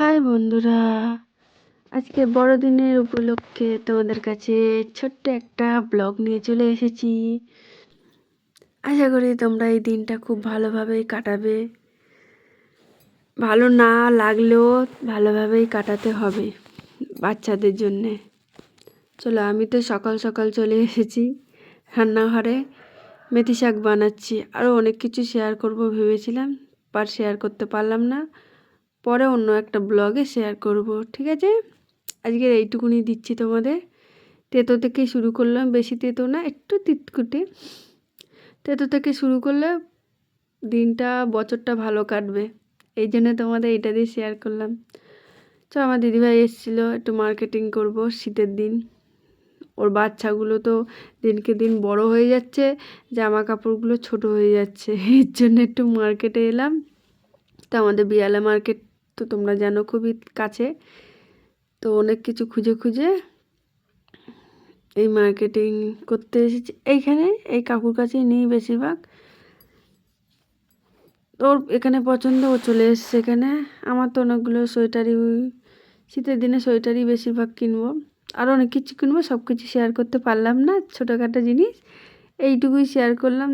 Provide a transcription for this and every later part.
High বন্ধুরা, আজকে বড়দিনের উপলক্ষে তোমাদের কাছে ছোট্ট একটা ব্লগ নিয়ে চলে এসেছি। আশা করি তোমরা এই দিনটা খুব ভালোভাবেই কাটাবে। ভালো না লাগলেও ভালোভাবেই কাটাতে হবে বাচ্চাদের জন্যে। চলো, আমি তো সকাল সকাল চলে এসেছি রান্নাঘরে। মেথি শাক বানাচ্ছি আরও অনেক কিছু শেয়ার করব ভেবেছিলাম পার শেয়ার করতে পারলাম না। পরে অন্য একটা ব্লগে শেয়ার করব, ঠিক আছে? আজকের এইটুকুনি দিচ্ছি তোমাদের। তেতো থেকে শুরু করলাম, বেশি তেতো না, একটু তিতকুটে। তেতো থেকে শুরু করলে দিনটা, বছরটা ভালো কাটবে। এই জন্য তোমাদের এটা দিয়ে শেয়ার করলাম। চ আমার দিদিভাই এসেছিল, একটু মার্কেটিং করব শীতের দিন। ওর বাচ্চাগুলো তো দিনকে দিন বড় হয়ে যাচ্ছে জামা কাপড়গুলো ছোট হয়ে যাচ্ছে। এর জন্য একটু মার্কেটে এলাম। তো আমাদের বিয়ালা মার্কেট তো তোমরা জানো খুবই কাছে। তো অনেক কিছু খুঁজে খুঁজে এই মার্কেটিং করতে এসেছি। এইখানে এই কাকুর কাছেই নিই বেশিরভাগ। ওর এখানে পছন্দ, ও চলে এসছে এখানে। আমার তো অনেকগুলো সোয়েটারই, শীতের দিনে সোয়েটারই বেশিরভাগ কিনবো। আরও অনেক কিছু কিনবো, সব কিছু শেয়ার করতে পারলাম না, ছোটোখাটো জিনিস। এইটুকুই শেয়ার করলাম।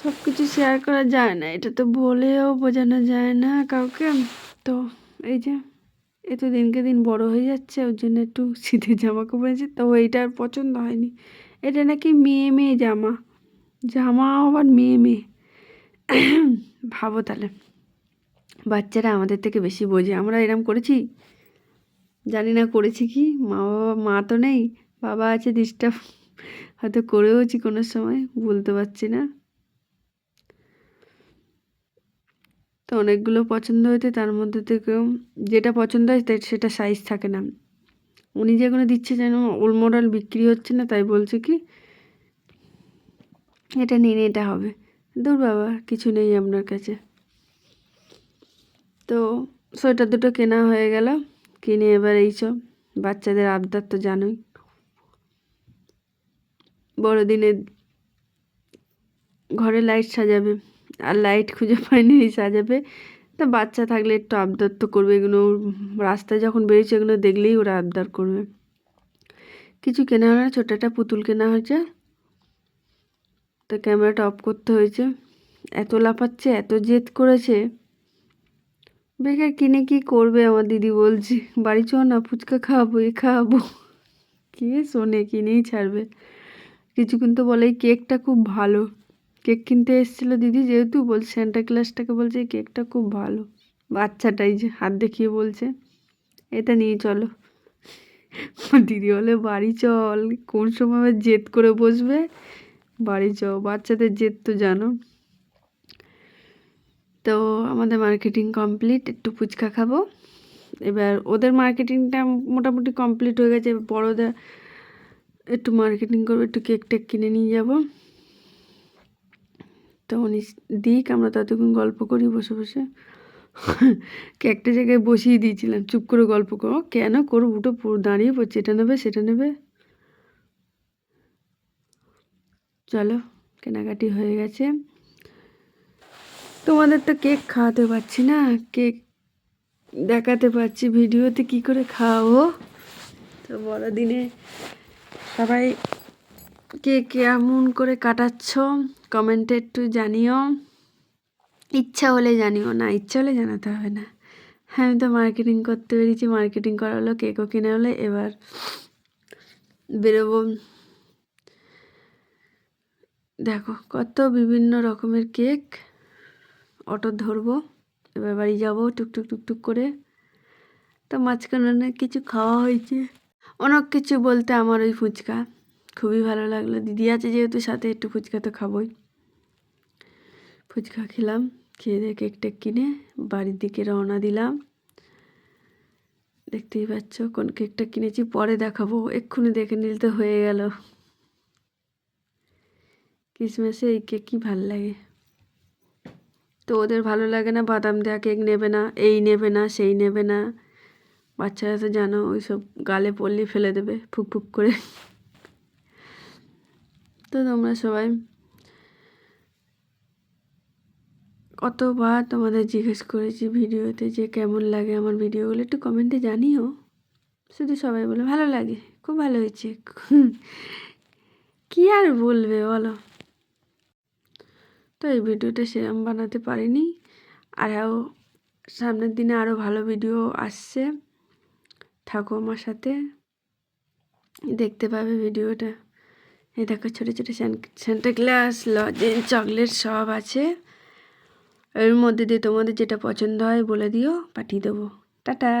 সব কিছু শেয়ার করা যায় না। এটা তো বলেও বোঝানো যায় না কাউকে। তো এই যে এ তো দিনকে দিন বড় হয়ে যাচ্ছে, ওর জন্য একটু শীতের জামা কাপড় তো এইটা আর পছন্দ হয়নি। এটা নাকি মেয়ে মেয়ে জামা। জামা আবার মেয়ে মেয়ে। ভাবো তাহলে। বাচ্চারা আমাদের থেকে বেশি বোঝে। আমরা এরম করেছি? জানি না করেছি কি? মা বাবা মা তো নেই। বাবা আছে ডিস্টার্ব হয়তো করেওছি কোনো সময় বলতে পারছি না। তো অনেকগুলো পছন্দ হয়েছে, তার মধ্যে থেকেও যেটা পছন্দ হয় সেটা সাইজ থাকে না। উনি যেগুলো দিচ্ছে যেন ওল মডেল বিক্রি হচ্ছে না, তাই বলছে কি, এটা নিন এটা হবে। দূর বাবা, কিছু নেই আপনার কাছে। তো সোয়েটার দুটো কেনা হয়ে গেল, কিনে এবার এইসব বাচ্চাদের আবদার তো জানোই। বড়দিনে ঘরে লাইট সাজাবে। আর লাইট খুঁজে পায়নি সাজাবে তা বাচ্চা থাকলে একটু আবদার তো করবে, এগুলো রাস্তায় যখন বেরিয়েছে এগুলো দেখলেই ওরা আবদার করবে। কিছু কেনা হয় না ছোটো একটা পুতুল কেনা হয়েছে। তো ক্যামেরাটা অফ করতে হয়েছে। এত লাফাচ্ছে, এত জেদ করেছে। বেকার কিনে কি করবে আমার দিদি বলছি। বাড়ি চ না, ফুচকা খাওয়াবো এ খাওয়াবো কে শোনে, কিনেই ছাড়বে। কিছুক্ষণ তো বলে, এই কেকটা খুব ভালো। কেক কিনতে এসেছিল দিদি, যেহেতু বলছে স্যান্টা ক্লাসটাকে বলছে, এই কেকটা খুব ভালো। বাচ্চাটাই যে হাত দেখিয়ে বলছে। এটা নিয়ে চলো। দিদি বলে, বাড়ি চল। কোন সময় জেদ করে বসবে? বাড়ি চ বাচ্চাদের জেদ তো জানো। তো আমাদের মার্কেটিং কমপ্লিট একটু ফুচকা খাব। এবার ওদের মার্কেটিংটা মোটামুটি কমপ্লিট হয়ে গেছে। বড়োদের একটু মার্কেটিং করব, একটু কেক টেক কিনে নিয়ে যাব। তো উনি দিক আমরা ততক্ষণ গল্প করি বসে বসে। একটা জায়গায় বসিয়ে দিয়েছিলাম, চুপ করে গল্প করো। কেন করো, উঠো দাঁড়িয়ে পড়ছে, এটা নেবে, সেটা নেবে। চলো, কেনাকাটি হয়ে গেছে। তোমাদের তো কেক খাওয়াতে পারছি না, কেক দেখাতে পারছি, ভিডিওতে কি করে খাওয়াবো? তো বড়দিনে সবাই কে কেমন করে কাটাচ্ছ? কমেন্টে একটু জানিও। ইচ্ছা হলে জানিও না, ইচ্ছা হলে জানাতে হবে না। হ্যাঁ আমি তো মার্কেটিং করতে পেরেছি মার্কেটিং করা হলো কেকও কিনে হলে, এবার বেরোবো। দেখো, কত বিভিন্ন রকমের কেক অটো ধরবো, এবার বাড়ি যাব টুকটুক টুকটুক করে। তো মাঝখানে অনেক কিছু খাওয়া হয়েছে। অনেক কিছু বলতে আমার ওই ফুচকা। খুবই ভালো লাগল। দিদি আছে যেহেতু, সাথে একটু ফুচকা তো খাবোই। ফুচকা খেলাম, খেয়ে দিয়ে কেক টেক কিনে বাড়ির দিকে রওনা দিলাম। দেখতেই পাচ্ছ কোন কেকটা কিনেছি, পরে দেখাবো। এক্ষুনি দেখে নিলে তো হয়ে গেল। ক্রিসমাসে এই কেক কি ভালো লাগে। তো ওদের ভালো লাগে না, বাদাম দেওয়া কেক নেবে না, এই নেবে না, সেই নেবে না। বাচ্চারা তো জানো ওই সব গালে পড়লে ফেলে দেবে, ফুক ফুক করে। তো তোমরা সবাই কতবার তোমাদের জিজ্ঞেস করেছি ভিডিওতে যে কেমন লাগে আমার ভিডিওগুলো একটু কমেন্টে জানিও। শুধু সবাই বলে, ভালো লাগে, খুব ভালো হয়েছে। কী আর বলবে বলো? তো এই ভিডিওটা সেরম বানাতে পারিনি। আরও সামনের দিনে আরও ভালো ভিডিও আসছে। থাকো আমার সাথে। দেখতে পাবে ভিডিওটা। এই দেখো ছোটো ছোটো স্যান্টা গ্লাস লজেন্স চকলেট সব আছে। এর মধ্যে দিয়ে তোমাদের যেটা পছন্দ হয় বলে দিও, পাঠিয়ে দেবো। টাটা!